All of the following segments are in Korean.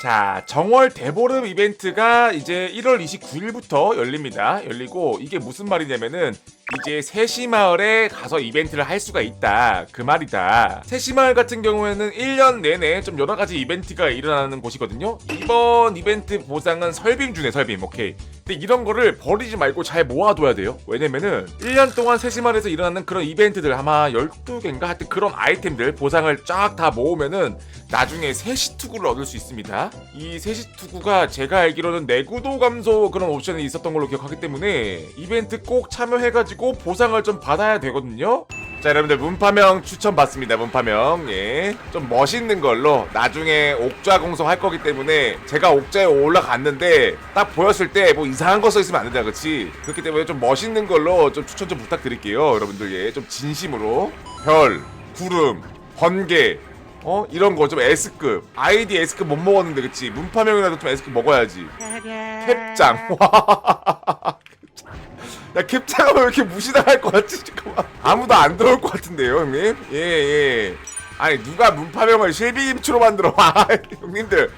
자, 정월 대보름 이벤트가 이제 1월 29일부터 열립니다. 열리고 이게 무슨 말이냐면은 이제 세시마을에 가서 이벤트를 할 수가 있다. 그 말이다. 세시마을 같은 경우에는 1년 내내 좀 여러 가지 이벤트가 일어나는 곳이거든요. 이번 이벤트 보상은 설빔 중에 설빔. 오케이. 근데 이런 거를 버리지 말고 잘 모아둬야 돼요. 왜냐면은 1년 동안 세시마을에서 일어나는 그런 이벤트들 아마 12개인가 하여튼 그런 아이템들 보상을 쫙 다 모으면은 나중에 세시투구를 얻을 수 있습니다. 이 세시 투구가 제가 알기로는 내구도 감소 그런 옵션이 있었던 걸로 기억하기 때문에 이벤트 꼭 참여해가지고 보상을 좀 받아야 되거든요. 자 여러분들 문파명 추천 받습니다. 문파명. 예좀 멋있는 걸로 나중에 옥좌 공성할 거기 때문에 제가 옥좌에 올라갔는데 딱 보였을 때 뭐 이상한 거 써 있으면 안 된다 그렇지 그렇기 때문에 좀 멋있는 걸로 좀 추천 좀 부탁드릴게요 여러분들. 예좀 진심으로. 별 구름 번개 어? 이런 거 좀 S급. 아이디 S급 못 먹었는데 그치? 문파명이라도 좀 S급 먹어야지. 캡장 와. 야 캡장은 왜 이렇게 무시당할 것 같지? 잠깐만. 아무도 안 들어올 것 같은데요 형님? 예예. 아니 누가 문파명을 실비김치로 만들어? 아 형님들.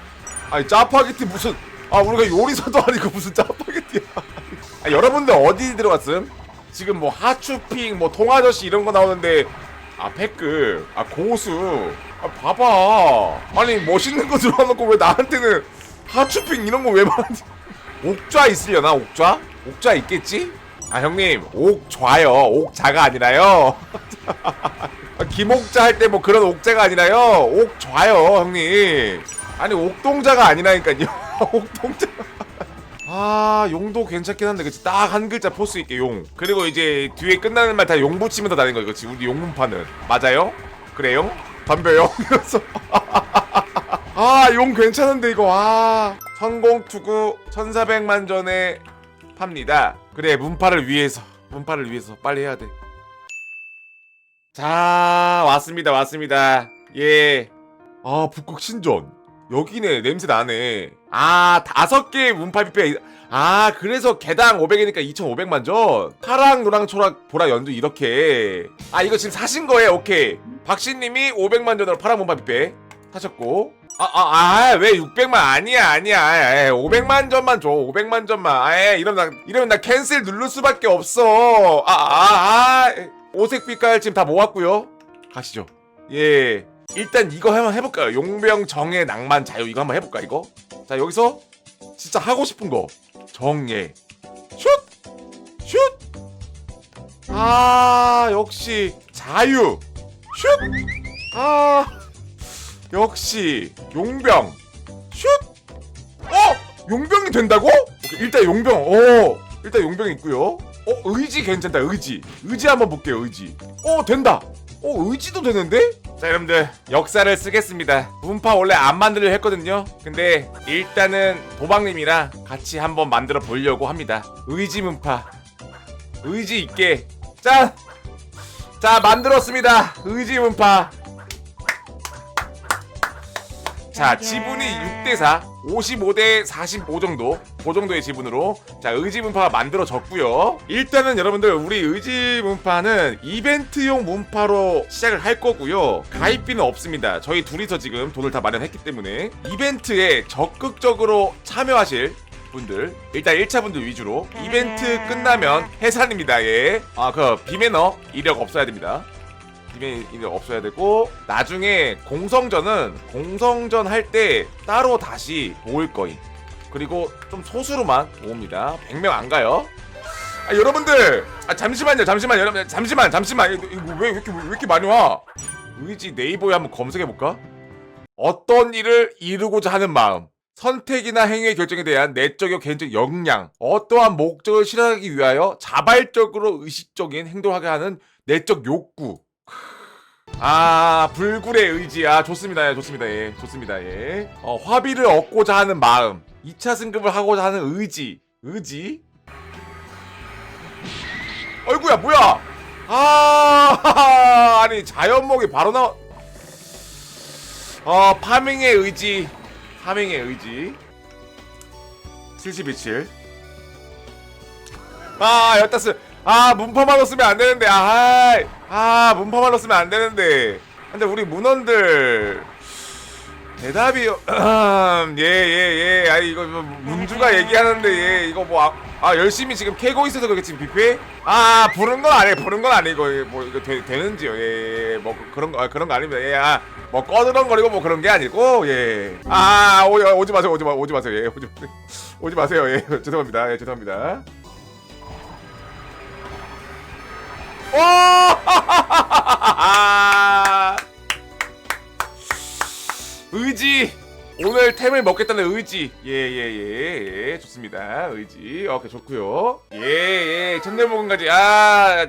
아니 짜파게티 무슨 아 우리가 요리사도 아니고 무슨 짜파게티야. 아, 여러분들 어디 들어갔음? 지금 뭐 하추핑 뭐 통아저씨 이런 거 나오는데 아 패급. 아 고수. 아 봐봐. 아니 멋있는 거 들어놓고 왜 나한테는 하추핑 이런 거 왜 말하지? 옥좌 있으려나 옥좌? 옥좌 있겠지? 아 형님 옥좌요. 옥자가 아니라요. 아, 김옥자 할 때 뭐 그런 옥자가 아니라요. 옥좌요 형님. 아니 옥동자가 아니라니까요. 옥동자 아 용도 괜찮긴 한데 그치? 딱 한 글자 포스 있게 용. 그리고 이제 뒤에 끝나는 말 다 용 붙이면서 다니는 거 그치? 우리 용문파는 맞아요? 그래요? 덤벼요? 이러면서. 아 용 괜찮은데 이거. 아 천공투구 1400만 전에 팝니다. 그래 문파를 위해서. 문파를 위해서 빨리 해야 돼. 자 왔습니다 왔습니다. 예아 북극 신전. 여기네 냄새 나네 아 다섯 개의 문파 뷔페 아 그래서 개당 500이니까 2,500만 전? 파랑 노랑 초락 보라 연두 이렇게. 아 이거 지금 사신 거예요? 오케이. 박씨님이 500만 전으로 파랑 문파 뷔페 사셨고. 아아아왜 600만? 아니야 아니야. 500만 전만 줘 500만 전만. 아 이러면 나 이러면 나 캔슬 누를 수밖에 없어. 아아아 오색 빛깔 지금 다 모았고요. 가시죠. 예 일단 이거 한번 해볼까요? 용병 정의 낭만 자유. 이거 한번 해볼까 이거? 자 여기서 진짜 하고 싶은 거. 정예. 슛슛 아 역시 자유. 슛 아 역시 용병. 슛! 어? 용병이 된다고? 오케이, 일단 용병 어. 일단 용병 있고요. 어 의지 괜찮다 의지. 의지 한번 볼게요 의지. 어 된다. 어 의지도 되는데? 자 여러분들 역사를 쓰겠습니다. 문파 원래 안 만들려 했거든요. 근데 일단은 도박님이랑 같이 한번 만들어 보려고 합니다. 의지 문파. 의지 있게. 자! 자 만들었습니다. 의지 문파. 자 지분이 6대4 55대 45 정도 그 정도의 지분으로 자 의지문파가 만들어졌고요. 일단은 여러분들 우리 의지문파는 이벤트용 문파로 시작을 할 거고요. 가입비는 없습니다. 저희 둘이서 지금 돈을 다 마련했기 때문에 이벤트에 적극적으로 참여하실 분들 일단 1차 분들 위주로 이벤트 끝나면 해산입니다. 예 아그 비매너 이력 없어야 됩니다 이벤 이력 없어야 되고 나중에 공성전은 공성전 할 때 따로 다시 모을 거임. 그리고 좀 소수로만 모읍니다. 100명 안 가요. 아 여러분들! 아 잠시만요 잠시만 여러분. 잠시만 잠시만. 이거, 이거 왜, 왜 이렇게 왜 이렇게 많이 와? 의지 네이버에 한번 검색해 볼까? 어떤 일을 이루고자 하는 마음 선택이나 행위의 결정에 대한 내적이고 개인적 역량 어떠한 목적을 실현하기 위하여 자발적으로 의식적인 행동을 하게 하는 내적 욕구 아 불굴의 의지. 아 좋습니다. 예, 좋습니다. 예 좋습니다. 예. 어, 화비를 얻고자 하는 마음 2차 승급을 하고자 하는 의지. 의지? 어이구야 뭐야? 아 아니 자연목이 바로 나와. 어 파밍의 의지. 파밍의 의지. 72칠. 아 여따스 아 문파말로 쓰면 안 되는데. 아, 아 문파말로 쓰면 안 되는데. 근데 우리 문원들 대답이 예예 예. 아 이거 뭐 문주가 얘기하는데 예 이거 뭐 아, 아, 열심히 지금 캐고 있어서 그렇지 뷔페? 아 부른 건 아니 부른 건 아니고 예, 뭐 이거 되, 되는지요. 예뭐 그런 거 아, 그런 거 아닙니다. 예아뭐 꺼드렁거리고 뭐 그런 게 아니고 예아 오지 오지 마세요. 오지 마 오지 마세요. 예 오지 마세요. 오지 마세요. 예 죄송합니다. 예 죄송합니다 오! 의지. 오늘 템을 먹겠다는 의지. 예 예 예 예, 좋습니다. 의지. 오케이 좋고요. 예 예. 천년목은가지. 아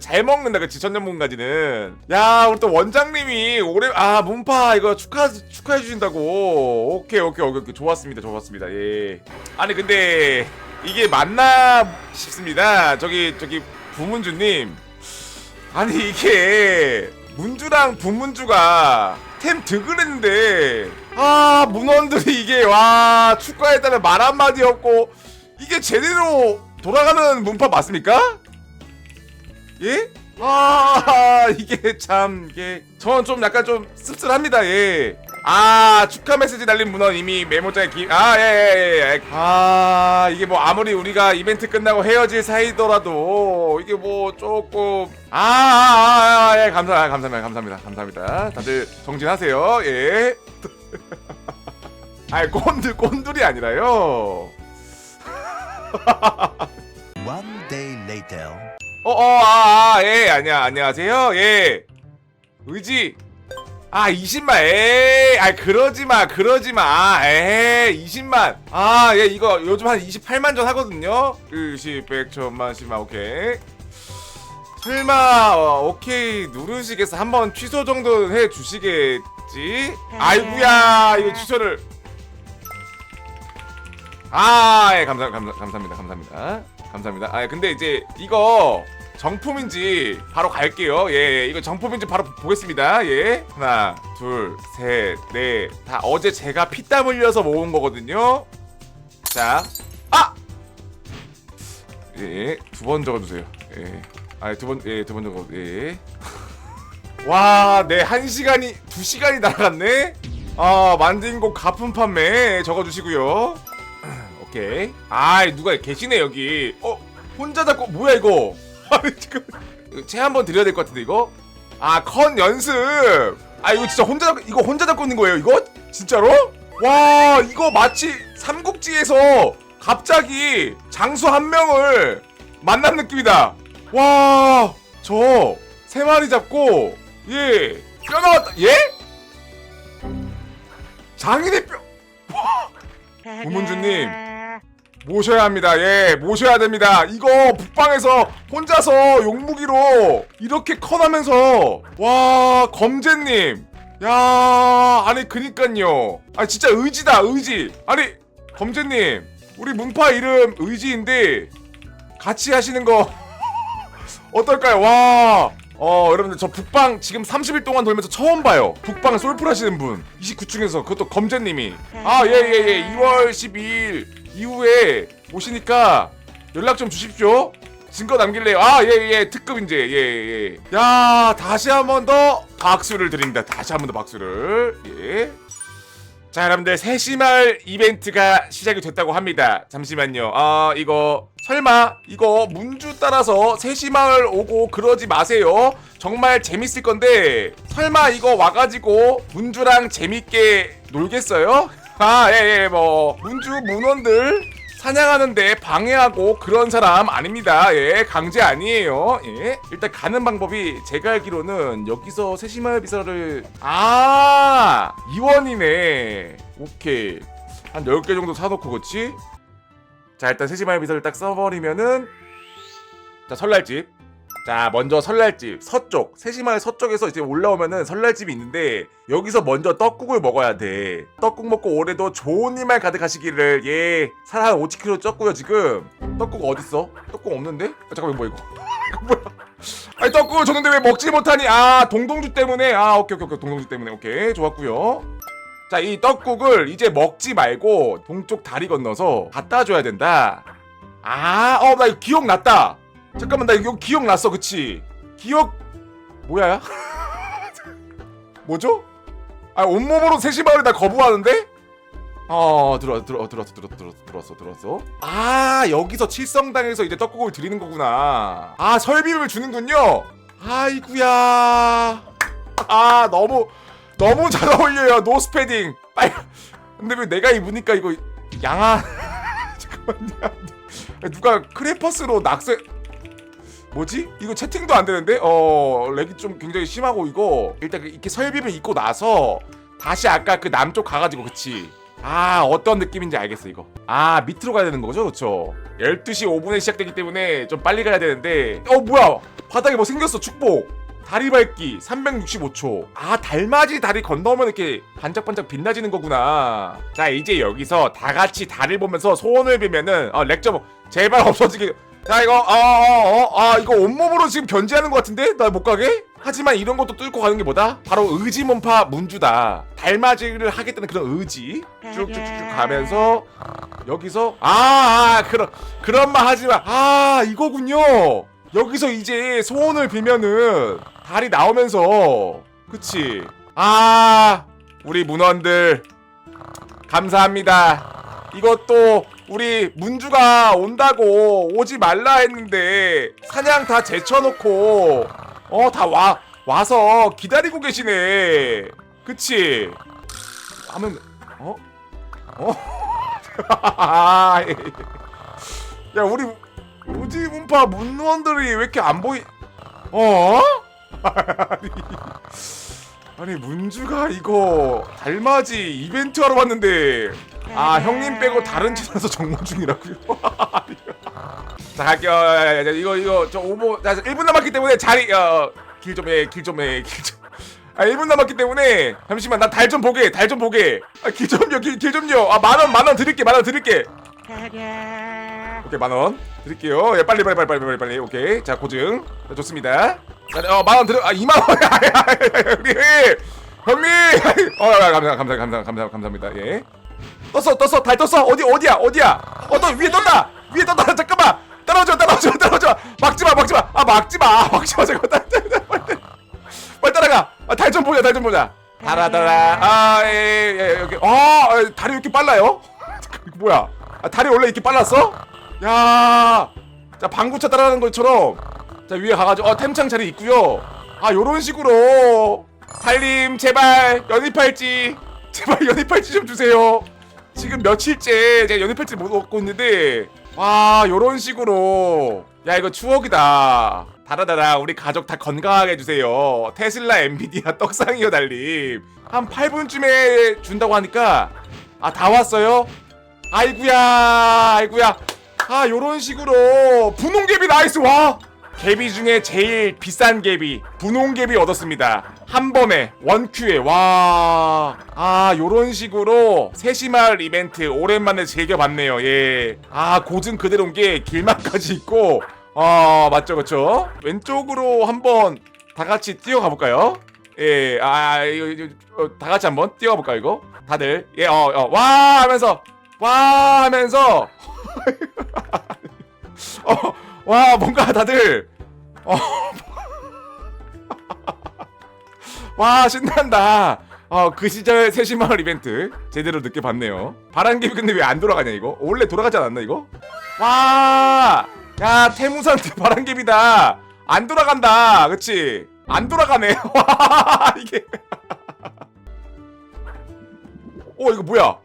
잘 먹는다 그치? 천년목은가지는. 야 우리 또 원장님이 올해 아 문파 이거 축하 축하해 주신다고. 오케이 오케이 오케이, 오케이. 좋았습니다 좋았습니다. 예. 아니 근데 이게 맞나 싶습니다. 저기 저기 부문주님 아니 이게 문주랑 부문주가 템 득을 했는데 아 문원들이 이게 와 축구에 따른 말 한마디 없고 이게 제대로 돌아가는 문파 맞습니까? 예? 아 이게 참 이게 저는 좀 약간 좀 씁쓸합니다 예. 아 축하 메시지 달린 문헌 이미 메모장에 기... 아예예 예 아 이게 뭐 아무리 우리가 이벤트 끝나고 헤어질 사이더라도 이게 뭐 조금 아아예 감사 아, 감사합니다 감사합니다 감사합니다. 다들 정진하세요. 예. 아이 꼰들 꼰들이 아니라요. One day later. 어어아예 아니야 안녕하세요. 예. 의지 아 20만. 에이 아 그러지마 그러지마. 아, 에이 20만. 아 예 이거 요즘 한 28만 전 하거든요. 10, 100, 1000만 10만 오케이. 설마 어, 오케이 누르시겠어? 한번 취소 정도는 해 주시겠지? 아이구야 이거 취소를. 아예 감사 감사 감사합니다 감사합니다. 감사합니다. 아 근데 이제 이거 정품인지 바로 갈게요. 예, 예, 이거 정품인지 바로 보겠습니다. 예, 하나, 둘, 셋, 넷, 다 어제 제가 피땀 흘려서 모은 거거든요. 자, 아, 예, 두 번 적어주세요. 예, 아 두 번, 예, 두 번 적어, 예. 와, 네, 한 시간이 두 시간이 날아갔네. 아, 만든 곡 가품 판매 적어주시고요. 오케이. 아, 누가 계시네 여기. 어, 혼자 잡고 뭐야 이거? 아니 지금 체 한번 드려야 될 것 같은데 이거? 아 컨 연습. 아 이거 진짜 혼자 잡- 이거 혼자 잡고 있는 거예요 이거? 진짜로? 와 이거 마치 삼국지에서 갑자기 장수 한 명을 만난 느낌이다. 와 저 세 마리 잡고 예뼈 나왔다 예? 장인의 뼈. 구문주님 모셔야 합니다. 예, 모셔야 됩니다. 이거 북방에서 혼자서 용무기로 이렇게 커나면서 와 검제님, 야 아니 그니깐요. 아 진짜 의지다 의지. 아니 검제님, 우리 문파 이름 의지인데 같이 하시는 거 어떨까요? 와. 어 여러분들 저 북방 지금 30일 동안 돌면서 처음 봐요 북방 솔플 하시는 분 29층에서 그것도 검제님이 아 예 예 예 2월 12일 이후에 오시니까 연락 좀 주십시오. 증거 남길래요. 아 예 예 특급 이제 예 예 야 다시 한 번 더 박수를 드립니다. 다시 한 번 더 박수를. 예. 자 여러분들 세시말 이벤트가 시작이 됐다고 합니다. 잠시만요. 아 이거 설마 이거 문주 따라서 세시마을 오고 그러지 마세요. 정말 재밌을 건데 설마 이거 와가지고 문주랑 재밌게 놀겠어요? 아 예 예 뭐 문주 문원들 사냥하는데 방해하고 그런 사람 아닙니다. 예, 강제 아니에요. 예. 일단 가는 방법이 제가 알기로는 여기서 세시마을 비서를 아 이원이네. 오케이. 한 10개 정도 사놓고 그렇지? 자, 일단 세시마을 비서를 딱 써버리면은 자, 설날집. 자, 먼저 설날집 서쪽 세시마을 서쪽에서 이제 올라오면은 설날집이 있는데 여기서 먼저 떡국을 먹어야 돼. 떡국 먹고 올해도 좋은 일만 가득하시기를 예. 살한 5kg 쪘고요 지금. 떡국 어딨어? 떡국 없는데? 아, 잠깐만 뭐 이거? 아니 떡국을 줬는데 왜 먹지 못하니? 아 동동주 때문에. 아 오케이 오케이 오케이 동동주 때문에 오케이 좋았고요. 자 이 떡국을 이제 먹지 말고 동쪽 다리 건너서 갖다 줘야 된다. 아, 어, 나 이거 기억났다. 잠깐만, 나 이거 기억났어, 그치? 기억, 뭐야? 뭐죠? 아 온몸으로 세시마을을 나 거부하는데? 어 들어 들어 들었어 들었어 들었어 들었어 들었어 아 여기서 칠성당에서 이제 떡국을 드리는 거구나 아 설비를 주는군요 아이구야 아 너무 너무 잘 어울려요 노스패딩 빨 근데 왜 내가 입으니까 이거 양아 잠깐만요 누가 크레퍼스로 낙서 뭐지? 이거 채팅도 안 되는데? 어, 렉이 좀 굉장히 심하고 이거. 일단 그 이렇게 설비를 입고 나서 다시 아까 그 남쪽 가가지고 그치? 아 어떤 느낌인지 알겠어 이거. 아 밑으로 가야 되는 거죠? 그쵸? 12시 5분에 시작되기 때문에 좀 빨리 가야 되는데. 어 뭐야? 바닥에 뭐 생겼어 축복. 다리 밟기 365초. 아 달맞이 다리 건너면 이렇게 반짝반짝 빛나지는 거구나. 자 이제 여기서 다 같이 다리를 보면서 소원을 빌면은 어 렉점 제발 없어지게 자 이거 어어어아 이거 온몸으로 지금 견제하는 것 같은데? 나 못 가게? 하지만 이런 것도 뚫고 가는 게 뭐다? 바로 의지문파 문주다. 달맞이를 하겠다는 그런 의지. 쭉쭉쭉 가면서 여기서 아, 아 그런 그런 말 하지 마 아 이거군요. 여기서 이제 소원을 빌면은 달이 나오면서 그치? 아 우리 문원들. 감사합니다. 이것도 우리 문주가 온다고 오지 말라 했는데 사냥 다 제쳐놓고 어 다 와 와서 기다리고 계시네 그치 하면 어? 어? 야 우리 우지 문파 문원들이 왜 이렇게 안 보이 어? 아니, 문주가 이거 달맞이 이벤트 하러 왔는데 아 형님 빼고 다른 채널에서 정모 중이라고요? 자 갈게요. 야, 야, 야, 이거 이거 저 오버 자 1분 남았기 때문에 자리 어길좀해길좀해길좀. 아 1분 남았기 때문에 잠시만 나 달 좀 보게 달 좀 보게. 아 길 좀요 길 좀요. 아 만 원 만 원 드릴게 만 원 드릴게. 오케이 만 원 드릴게요. 예 빨리 빨리 빨리 빨리 빨리 오케이. 자 고증. 자, 좋습니다. 어만원 드려 아 2만원. 우리 형님. 어 아, 감사 감사 감사 감사 감사합니다. 예 떴어 떴어 달 떴어. 어디 어디야 어디야? 어떠 위에 떴다. 위에 떴다. 잠깐만. 떨어져 떨어져 떨어져. 막지마 막지마. 아 막지마. 막지마. 잠깐 딸, 딸, 딸, 빨리 빨리 따라가. 아, 달 좀 보자 달 좀 보자. 달아 달아. 아예 예 여기. 아 아, 달이 왜 이렇게 빨라요? 뭐야? 아, 달이 원래 이렇게 빨랐어? 야자 방구차 따라가는 것처럼. 자 위에 가가지고. 어 템창 자리 있고요. 아 요런 식으로. 달님 제발 연입할지. 제발 연입할지 좀 주세요 지금 며칠째 제가 연입할지 못 얻고 있는데 와 요런 식으로. 야 이거 추억이다. 달아달아 우리 가족 다 건강하게 해주세요. 테슬라 엔비디아 떡상이요 달님. 한 8분쯤에 준다고 하니까 아 다 왔어요? 아이구야 아이구야. 아 요런 식으로. 분홍개비 나이스 와 개비 중에 제일 비싼 개비 분홍 개비 얻었습니다. 한 번에 원큐에 와아 요런 식으로 세시마을 이벤트 오랜만에 즐겨봤네요. 예아 고증 그대로인 게 길막까지 있고. 아 맞죠 그쵸? 왼쪽으로 한번 다 같이 뛰어가 볼까요? 예아 이거, 이거 어, 다 같이 한번 뛰어가 볼까요 이거? 다들? 예어어와 하면서 와 하면서. 어, 와 뭔가 다들 어, 와 신난다. 어, 그 시절 세시마을 이벤트 제대로 느껴봤네요. 바람개비 근데 왜 안 돌아가냐 이거? 원래 돌아가지 않았나 이거? 와, 야 태무산 바람개비다. 안 돌아간다, 그치? 안 돌아가네. 와 이게. 어 이거 뭐야?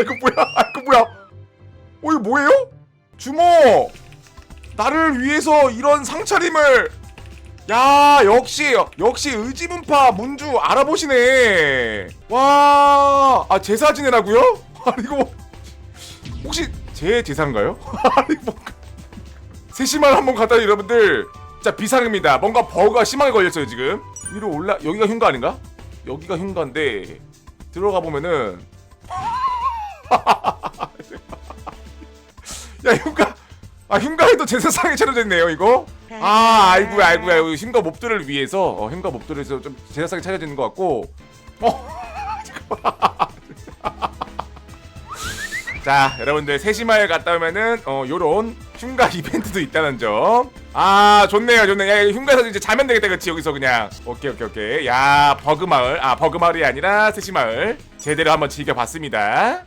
이거 뭐야? 이거 뭐야? 어 이거 뭐예요? 주모 나를 위해서 이런 상차림을. 야 역시 역시 의지문파 문주 알아보시네. 와아 제사 지내라고요? 아니 이거 혹시 제 제사인가요? 아니 뭔가 세심한 한번 갔다 여러분들. 진짜 비상입니다. 뭔가 버그가 심하게 걸렸어요 지금. 위로 올라 여기가 흉가 아닌가? 여기가 흉가인데 들어가 보면은. 야 흉가 아 흉가에도 제사상에 차려졌네요 이거. 아 아이고야 이거 흉가 몹들을 위해서 어, 흉가 몹들을 위해서 좀 제사상에 차려지는 것 같고. 어 자 여러분들 세시마을 갔다 오면은 어 요런 흉가 이벤트도 있다는 점. 아 좋네요 좋네 야 흉가에서 이제 자면 되겠다 그치? 여기서 그냥. 오케이 오케이 오케이. 야 버그마을. 아 버그마을이 아니라 스시마을. 제대로 한번 즐겨봤습니다